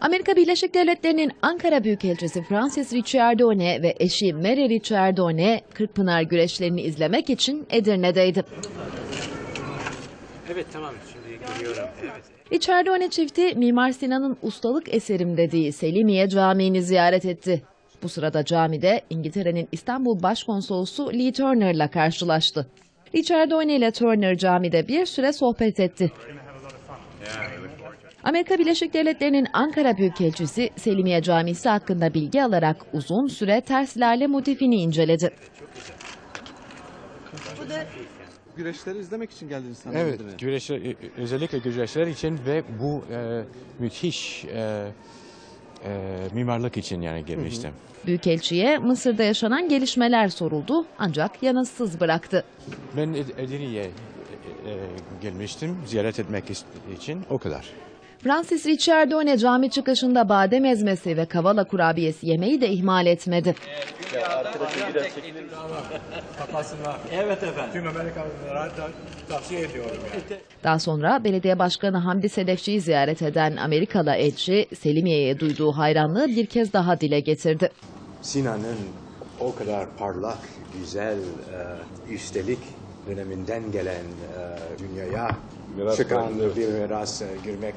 Amerika Birleşik Devletleri'nin Ankara Büyükelçisi Francis Ricciardone ve eşi Mary Ricciardone Kırkpınar güreşlerini izlemek için Edirne'deydi. Evet tamam şimdi görüyorum. Evet. Ricciardone çifti Mimar Sinan'ın ustalık eserim dediği Selimiye Camii'ni ziyaret etti. Bu sırada camide İngiltere'nin İstanbul Başkonsolosu Lee Turner'la karşılaştı. Ricciardone ile Turner camide bir süre sohbet etti. Amerika Birleşik Devletleri'nin Ankara Büyükelçisi Selimiye Camisi hakkında bilgi alarak uzun süre ters lale motifini inceledi. Güreşleri izlemek için geldiniz sanırım. Evet, Edirne'ye. güreşler, özellikle güreşler için ve bu e, müthiş e, e, mimarlık için yani gelmiştim. Büyükelçiye Mısır'da yaşanan gelişmeler soruldu ancak yanıtsız bıraktı. Ben Ed- Edirne'ye e, e, gelmiştim ziyaret etmek için o kadar. Francis Ricciardone cami çıkışında badem ezmesi ve kavala kurabiyesi yemeği de ihmal etmedi. Evet efendim. Tüm Amerikalılara tavsiye ediyorum. Yani. Daha sonra belediye başkanı Hamdi Sedefçi'yi ziyaret eden Amerikalı elçi Selimiye'ye duyduğu hayranlığı bir kez daha dile getirdi. Sinan'ın o kadar parlak, güzel, e, üstelik döneminden gelen e, dünyaya çıkan bir miras e, görmek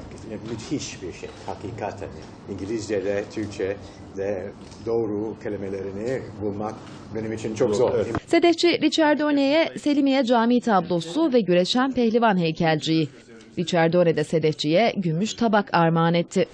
müthiş bir şey. Hakikaten İngilizce'de, Türkçe'de doğru kelimelerini bulmak benim için çok zor. Sedefçi Ricciardone'ye Selimiye Camii tablosu ve güreşen pehlivan heykelciyi. Ricciardone de Sedefçi'ye gümüş tabak armağan etti.